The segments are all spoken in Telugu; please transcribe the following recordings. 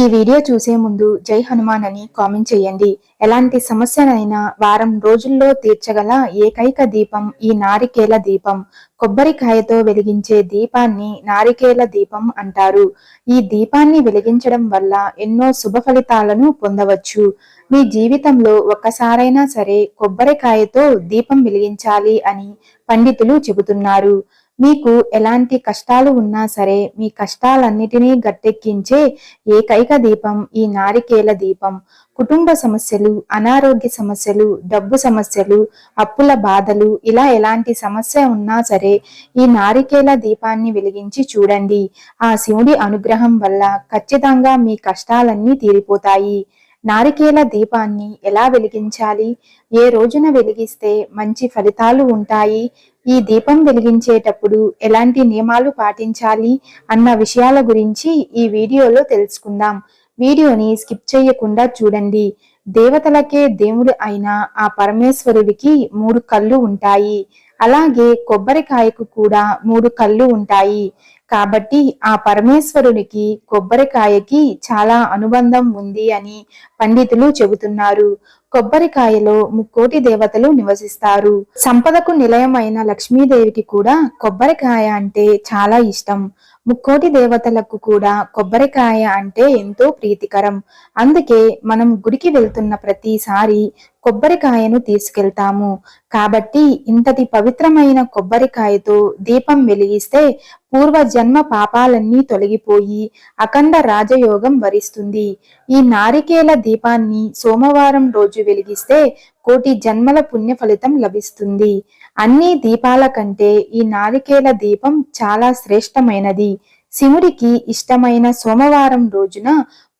ఈ వీడియో చూసే ముందు జై హనుమాన్ అని కామెంట్ చేయండి. ఎలాంటి సమస్యనైనా వారం రోజుల్లో తీర్చగల ఏకైక దీపం ఈ నారికేల దీపం. కొబ్బరికాయతో వెలిగించే దీపాన్ని నారికేల దీపం అంటారు. ఈ దీపాన్ని వెలిగించడం వల్ల ఎన్నో శుభ ఫలితాలను పొందవచ్చు. మీ జీవితంలో ఒక్కసారైనా సరే కొబ్బరికాయతో దీపం వెలిగించాలి అని పండితులు చెబుతున్నారు. మీకు ఎలాంటి కష్టాలు ఉన్నా సరే మీ కష్టాలన్నిటినీ గట్టెక్కించే ఏకైక దీపం ఈ నారికేల దీపం. కుటుంబ సమస్యలు అనారోగ్య సమస్యలు డబ్బు సమస్యలు అప్పుల బాధలు ఇలా ఎలాంటి సమస్య ఉన్నా సరే ఈ నారికేల దీపాన్ని వెలిగించి చూడండి. ఆ శివుడి అనుగ్రహం వల్ల ఖచ్చితంగా మీ కష్టాలన్నీ తీరిపోతాయి. నారికేల దీపాన్ని ఎలా వెలిగించాలి? ఏ రోజున వెలిగిస్తే మంచి ఫలితాలు ఉంటాయి? ఈ దీపం వెలిగించేటప్పుడు ఎలాంటి నియమాలు పాటించాలి అన్న విషయాల గురించి ఈ వీడియోలో తెలుసుకుందాం. వీడియోని స్కిప్ చేయకుండా చూడండి. దేవతలకే దేవుడు అయిన ఆ పరమేశ్వరుడికి మూడు కళ్ళు ఉంటాయి. అలాగే కొబ్బరికాయకు కూడా మూడు కళ్ళు ఉంటాయి. కాబట్టి ఆ పరమేశ్వరునికి కొబ్బరికాయకి చాలా అనుబంధం ఉంది అని పండితులు చెబుతున్నారు. కొబ్బరికాయలో ముక్కోటి దేవతలు నివసిస్తారు. సంపదకు నిలయమైన లక్ష్మీదేవికి కూడా కొబ్బరికాయ అంటే చాలా ఇష్టం. ముక్కోటి దేవతలకు కూడా కొబ్బరికాయ అంటే ఎంతో ప్రీతికరం. అందుకే మనం గుడికి వెళ్తున్న ప్రతిసారి కొబ్బరికాయను తీసుకెళ్తాము. కాబట్టి ఇంతటి పవిత్రమైన కొబ్బరికాయతో దీపం వెలిగిస్తే పూర్వ జన్మ పాపాలన్నీ తొలగిపోయి అఖండ రాజయోగం వరిస్తుంది. ఈ నారికేల దీపాన్ని సోమవారం రోజు వెలిగిస్తే కోటి జన్మల పుణ్య ఫలితం లభిస్తుంది. అన్ని దీపాల కంటే ఈ నారికేల దీపం చాలా శ్రేష్టమైనది. శివుడికి ఇష్టమైన సోమవారం రోజున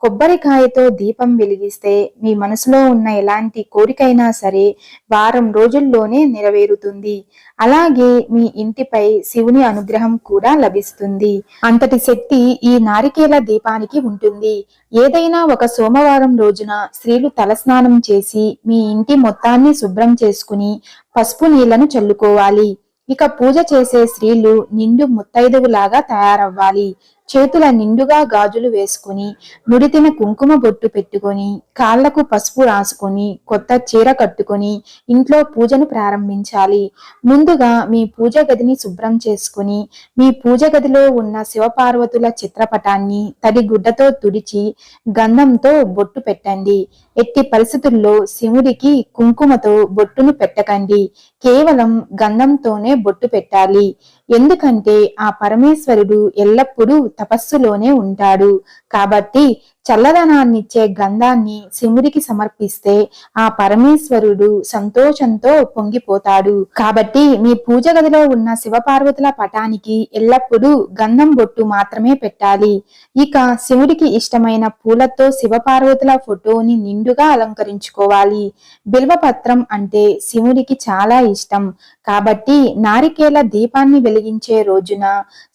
కొబ్బరికాయతో దీపం వెలిగిస్తే మీ మనసులో ఉన్న ఎలాంటి కోరికైనా సరే వారం రోజుల్లోనే నెరవేరుతుంది. అలాగే మీ ఇంటిపై శివుని అనుగ్రహం కూడా లభిస్తుంది. అంతటి శక్తి ఈ నారికేల దీపానికి ఉంటుంది. ఏదైనా ఒక సోమవారం రోజున స్త్రీలు తలస్నానం చేసి మీ ఇంటి మొత్తాన్ని శుభ్రం చేసుకుని పసుపు నీళ్ళను చల్లుకోవాలి. ఇక పూజ చేసే స్త్రీలు నిండు ముత్తైదువులాగా తయారవ్వాలి. చేతుల నిండుగా గాజులు వేసుకుని నుడితిన కుంకుమ బొట్టు పెట్టుకొని కాళ్ళకు పసుపు రాసుకొని కొత్త చీర కట్టుకొని ఇంట్లో పూజను ప్రారంభించాలి. ముందుగా మీ పూజ గదిని శుభ్రం చేసుకుని మీ పూజ గదిలో ఉన్న శివపార్వతుల చిత్రపటాన్ని తడి గుడ్డతో తుడిచి గంధంతో బొట్టు పెట్టండి. ఎట్టి పరిస్థితుల్లో శివుడికి కుంకుమతో బొట్టును పెట్టకండి. కేవలం గంధంతోనే బొట్టు పెట్టాలి. ఎందుకంటే ఆ పరమేశ్వరుడు ఎల్లప్పుడూ తపస్సులోనే ఉంటాడు. కాబట్టి చల్లదనాన్నిచ్చే గంధాన్ని శివుడికి సమర్పిస్తే ఆ పరమేశ్వరుడు సంతోషంతో పొంగిపోతాడు. కాబట్టి మీ పూజ గదిలో ఉన్న శివపార్వతుల పటానికి ఎల్లప్పుడూ గంధం బొట్టు మాత్రమే పెట్టాలి. ఇక శివుడికి ఇష్టమైన పూలతో శివపార్వతుల ఫోటోని నిండుగా అలంకరించుకోవాలి. బిల్వపత్రం అంటే శివుడికి చాలా ఇష్టం. కాబట్టి నారికేల దీపాన్ని వెలిగించే రోజున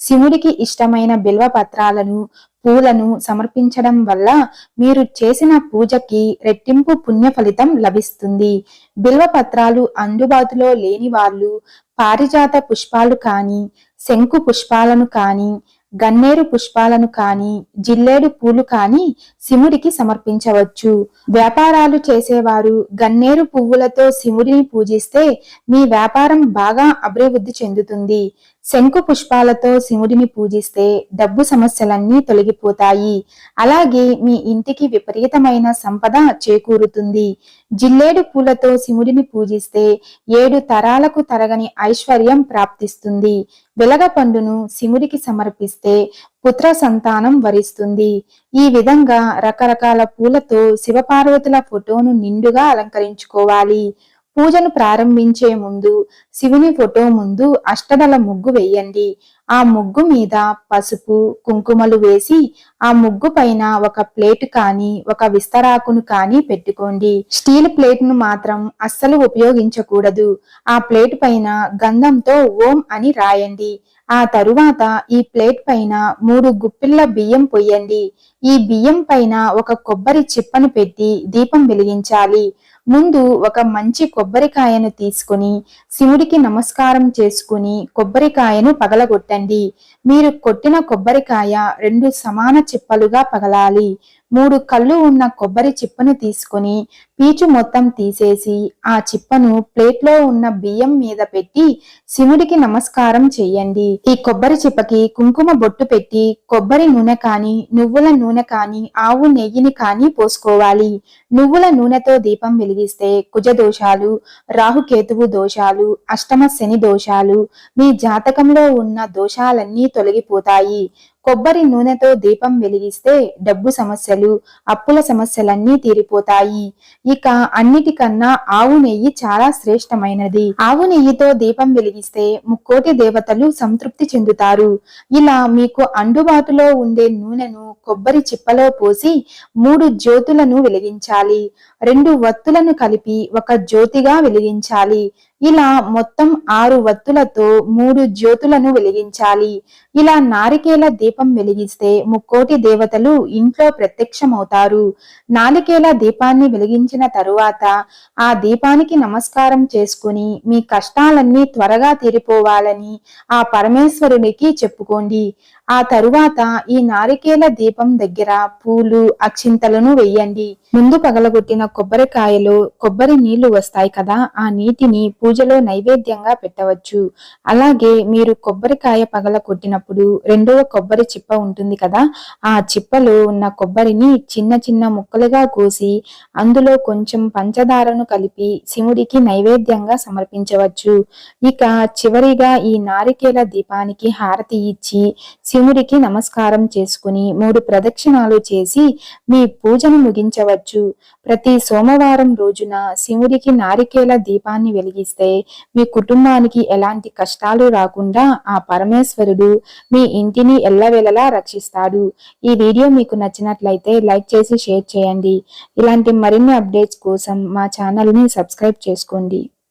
శివుడికి ఇష్టమైన బిల్వ పత్రాలను పూలను సమర్పించడం వల్ల మీరు చేసిన పూజకి రెట్టింపు పుణ్య ఫలితం లభిస్తుంది. బిల్వ పత్రాలు అందుబాటులో లేని వాళ్ళు పారిజాత పుష్పాలు కానీ శంకు పుష్పాలను కానీ గన్నేరు పుష్పాలను కాని జిల్లేడు పూలు కాని శివుడికి సమర్పించవచ్చు. వ్యాపారాలు చేసేవారు గన్నేరు పువ్వులతో శివుడిని పూజిస్తే మీ వ్యాపారం బాగా అభివృద్ధి చెందుతుంది. శంకు పుష్పాలతో శివుడిని పూజిస్తే డబ్బు సమస్యలన్నీ తొలగిపోతాయి. అలాగే మీ ఇంటికి విపరీతమైన సంపద చేకూరుతుంది. జిల్లేడు పూలతో శివుడిని పూజిస్తే ఏడు తరాలకు తరగని ఐశ్వర్యం ప్రాప్తిస్తుంది. వెలగ పండును శివుడికి సమర్పిస్తే పుత్ర సంతానం వరిస్తుంది. ఈ విధంగా రకరకాల పూలతో శివపార్వతుల ఫోటోను నిండుగా అలంకరించుకోవాలి. పూజను ప్రారంభించే ముందు శివుని ఫోటో ముందు అష్టదల ముగ్గు వేయండి. ఆ ముగ్గు మీద పసుపు కుంకుమలు వేసి ఆ ముగ్గు పైన ఒక ప్లేట్ కానీ ఒక విస్తరాకును కానీ పెట్టుకోండి. స్టీల్ ప్లేట్ను మాత్రం అస్సలు ఉపయోగించకూడదు. ఆ ప్లేట్ పైన గంధంతో ఓం అని రాయండి. ఆ తరువాత ఈ ప్లేట్ పైన మూడు గుప్పిళ్ళ బియ్యం పొయ్యండి. ఈ బియ్యం పైన ఒక కొబ్బరి చిప్పను పెట్టి దీపం వెలిగించాలి. ముందు ఒక మంచి కొబ్బరికాయను తీసుకుని శివుడికి నమస్కారం చేసుకుని కొబ్బరికాయను పగలగొట్టండి. మీరు కొట్టిన కొబ్బరికాయ రెండు సమాన చిప్పలుగా పగలాలి. మూడు కళ్ళు ఉన్న కొబ్బరి చిప్పను తీసుకొని పీచు మొత్తం తీసేసి ఆ చిప్పను ప్లేట్లో ఉన్న బియ్యం మీద పెట్టి శివుడికి నమస్కారం చెయ్యండి. ఈ కొబ్బరి చిప్పకి కుంకుమ బొట్టు పెట్టి కొబ్బరి నూనె కాని నువ్వుల నూనె కాని ఆవు నెయ్యిని కాని పోసుకోవాలి. నువ్వుల నూనెతో దీపం వెలిగిస్తే కుజ దోషాలు రాహుకేతువు దోషాలు అష్టమ శని దోషాలు మీ జాతకంలో ఉన్న దోషాలన్నీ తొలగిపోతాయి. కొబ్బరి నూనెతో దీపం వెలిగిస్తే డబ్బు సమస్యలు అప్పుల సమస్యలన్నీ తీరిపోతాయి. ఇక అన్నిటికన్నా ఆవు నెయ్యి చాలా శ్రేష్టమైనది. ఆవు నెయ్యితో దీపం వెలిగిస్తే ముక్కోటి దేవతలు సంతృప్తి చెందుతారు. ఇలా మీకు అందుబాటులో ఉండే నూనెను కొబ్బరి చిప్పలో పోసి మూడు జ్యోతులను వెలిగించాలి. రెండు వత్తులను కలిపి ఒక జ్యోతిగా వెలిగించాలి. ఇలా మొత్తం ఆరు వత్తులతో మూడు జ్యోతులను వెలిగించాలి. ఇలా నారికేల దీపం వెలిగిస్తే ముక్కోటి దేవతలు ఇంట్లో ప్రత్యక్షమవుతారు. నారికేల దీపాన్ని వెలిగించిన తరువాత ఆ దీపానికి నమస్కారం చేసుకుని మీ కష్టాలన్నీ త్వరగా తీరిపోవాలని ఆ పరమేశ్వరునికి చెప్పుకోండి. ఆ తరువాత ఈ నారికేల దీపం దగ్గర పూలు అక్షింతలను వెయ్యండి ముందు పగలగొట్టిన కొబ్బరికాయలో కొబ్బరి నీళ్ళు వస్తాయి కదా ఆ నీటిని పూజలో నైవేద్యంగా పెట్టవచ్చు. అలాగే మీరు కొబ్బరికాయ పగల కొట్టినప్పుడు రెండవ కొబ్బరి చిప్ప ఉంటుంది కదా ఆ చిప్పలో ఉన్న కొబ్బరిని చిన్న చిన్న ముక్కలుగా కోసి అందులో కొంచెం పంచదారను కలిపి శివుడికి నైవేద్యంగా సమర్పించవచ్చు. ఇక చివరిగా ఈ నారికేల దీపానికి హారతి ఇచ్చి శివుడికి నమస్కారం చేసుకుని మూడు ప్రదక్షిణాలు చేసి మీ పూజను ముగించవచ్చు. ప్రతి సోమవారం రోజున శివుడికి నారికేల దీపాన్ని వెలిగిస్తే మీ కుటుంబానికి ఎలాంటి కష్టాలు రాకుండా ఆ పరమేశ్వరుడు మీ ఇంటిని ఎల్లవేళలా రక్షిస్తాడు. ఈ వీడియో మీకు నచ్చినట్లయితే లైక్ చేసి షేర్ చేయండి. ఇలాంటి మరిన్ని అప్డేట్స్ కోసం మా ఛానల్ని సబ్స్క్రైబ్ చేసుకోండి.